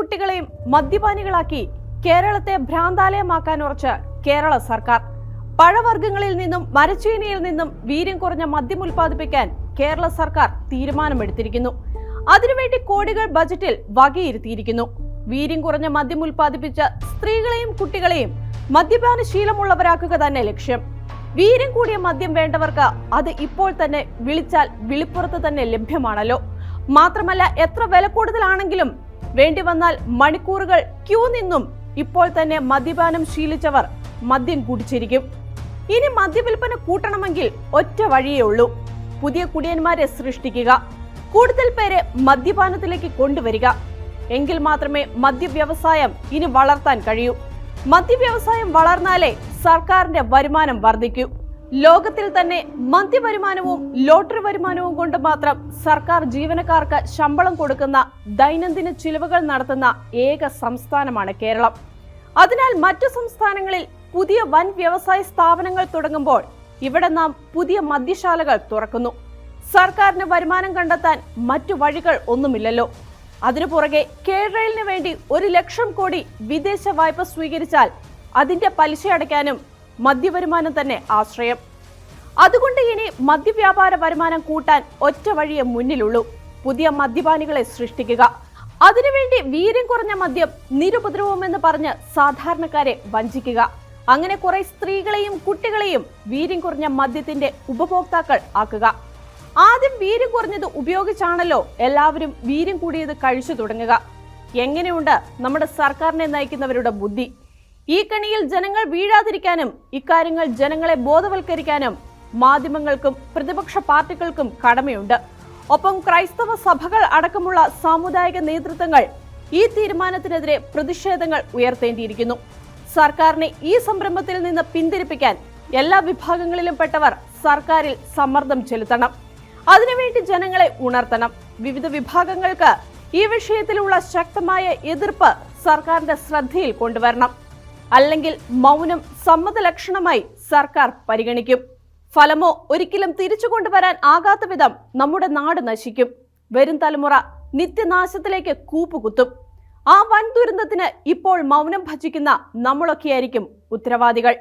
കുട്ടികളെയും മദ്യപാനികളാക്കി കേരളത്തെ ഭ്രാന്താലയമാക്കാൻ ഉറച്ച് കേരള സർക്കാർ. പഴവർഗങ്ങളിൽ നിന്നും മരച്ചീനിയിൽ നിന്നും വീര്യം കുറഞ്ഞ മദ്യം ഉൽപ്പാദിപ്പിക്കാൻ കേരള സർക്കാർ തീരുമാനമെടുത്തിരിക്കുന്നു. അതിനുവേണ്ടി കോടികൾ ബജറ്റിൽ വകയിരുത്തിയിരിക്കുന്നു. വീര്യം കുറഞ്ഞ മദ്യം ഉൽപ്പാദിപ്പിച്ച സ്ത്രീകളെയും കുട്ടികളെയും മദ്യപാന ശീലമുള്ളവരാക്കുക തന്നെ ലക്ഷ്യം. വീര്യം കൂടിയ മദ്യം വേണ്ടവർക്ക് അത് ഇപ്പോൾ തന്നെ വിളിച്ചാൽ വിളിപ്പുറത്ത് തന്നെ ലഭ്യമാണല്ലോ. മാത്രമല്ല എത്ര വില കൂടുതലാണെങ്കിലും വേണ്ടി വന്നാൽ മണിക്കൂറുകൾ ക്യൂ നിന്നും ഇപ്പോൾ തന്നെ മദ്യപാനം ശീലിച്ചവർ മദ്യം കുടിച്ചിരിക്കും. ഇനി മദ്യവിൽപ്പന കൂട്ടണമെങ്കിൽ ഒറ്റ വഴിയേ ഉള്ളൂ. പുതിയ കുടിയന്മാരെ സൃഷ്ടിക്കുക. കൂടുതൽ പേരെ മദ്യപാനത്തിലേക്ക് കൊണ്ടുവരിക. എങ്കിൽ മാത്രമേ മദ്യവ്യവസായം ഇനി വളർത്താൻ കഴിയൂ. മദ്യവ്യവസായം വളർന്നാലേ സർക്കാരിന്റെ വരുമാനം വർദ്ധിക്കൂ. ലോകത്തിൽ തന്നെ മദ്യവരുമാനവും ലോട്ടറി വരുമാനവും കൊണ്ട് മാത്രം സർക്കാർ ജീവനക്കാർക്ക് ശമ്പളം കൊടുക്കുന്ന ദൈനംദിന ചിലവുകൾ നടത്തുന്ന ഏക സംസ്ഥാനമാണ് കേരളം. അതിനാൽ മറ്റു സംസ്ഥാനങ്ങളിൽ പുതിയ വൻ വ്യവസായ സ്ഥാപനങ്ങൾ തുടങ്ങുമ്പോൾ ഇവിടെ നാം പുതിയ മദ്യശാലകൾ തുറക്കുന്നു. സർക്കാരിന് വരുമാനം കണ്ടെത്താൻ മറ്റു വഴികൾ ഒന്നുമില്ലല്ലോ. അതിനു പുറകെ കേരളിന് വേണ്ടി ഒരു ലക്ഷം കോടി വിദേശ വായ്പ സ്വീകരിച്ചാൽ അതിന്റെ പലിശ അടയ്ക്കാനും മദ്യവരുമാനം തന്നെ ആശ്രയം. അതുകൊണ്ട് ഇനി മദ്യവ്യാപാര വരുമാനം കൂട്ടാൻ ഒറ്റ വഴിയെ മുന്നിലുള്ളൂ. പുതിയ മദ്യപാനികളെ സൃഷ്ടിക്കുക. അതിനുവേണ്ടി വീര്യം കുറഞ്ഞ മദ്യം നിരുപദ്രവമെന്ന് പറഞ്ഞ് സാധാരണക്കാരെ വഞ്ചിക്കുക. അങ്ങനെ കുറെ സ്ത്രീകളെയും കുട്ടികളെയും വീര്യം കുറഞ്ഞ മദ്യത്തിന്റെ ഉപഭോക്താക്കൾ ആക്കുക. ആദ്യം വീര്യം കുറഞ്ഞത് ഉപയോഗിച്ചാണല്ലോ എല്ലാവരും വീര്യം കൂടിയത് കഴിച്ചു തുടങ്ങുക. എങ്ങനെയുണ്ട് നമ്മുടെ സർക്കാരിനെ നയിക്കുന്നവരുടെ ബുദ്ധി? ഈ കണിയിൽ ജനങ്ങൾ വീഴാതിരിക്കാനും ഇക്കാര്യങ്ങൾ ജനങ്ങളെ ബോധവൽക്കരിക്കാനും മാധ്യമങ്ങൾക്കും പ്രതിപക്ഷ പാർട്ടികൾക്കും കടമയുണ്ട്. ഒപ്പം ക്രൈസ്തവ സഭകൾ അടക്കമുള്ള സാമുദായിക നേതൃത്വങ്ങൾ ഈ തീരുമാനത്തിനെതിരെ പ്രതിഷേധങ്ങൾ ഉയർത്തേണ്ടിയിരിക്കുന്നു. സർക്കാരിനെ ഈ സംരംഭത്തിൽ നിന്ന് പിന്തിരിപ്പിക്കാൻ എല്ലാ വിഭാഗങ്ങളിലും പെട്ടവർ സർക്കാരിൽ സമ്മർദ്ദം ചെലുത്തണം. അതിനുവേണ്ടി ജനങ്ങളെ ഉണർത്തണം. വിവിധ വിഭാഗങ്ങൾക്ക് ഈ വിഷയത്തിലുള്ള ശക്തമായ എതിർപ്പ് സർക്കാരിന്റെ ശ്രദ്ധയിൽ കൊണ്ടുവരണം. അല്ലെങ്കിൽ മൗനം സമ്മത ലക്ഷണമായി സർക്കാർ പരിഗണിക്കും. ഫലമോ ഒരിക്കലും തിരിച്ചു കൊണ്ടുവരാൻ ആകാത്ത വിധം നമ്മുടെ നാട് നശിക്കും. വരും തലമുറ നിത്യനാശത്തിലേക്ക് കൂപ്പുകുത്തും. ആ വൻ ദുരന്തത്തിന് ഇപ്പോൾ മൗനം ഭജിക്കുന്ന നമ്മളൊക്കെയായിരിക്കും ഉത്തരവാദികൾ.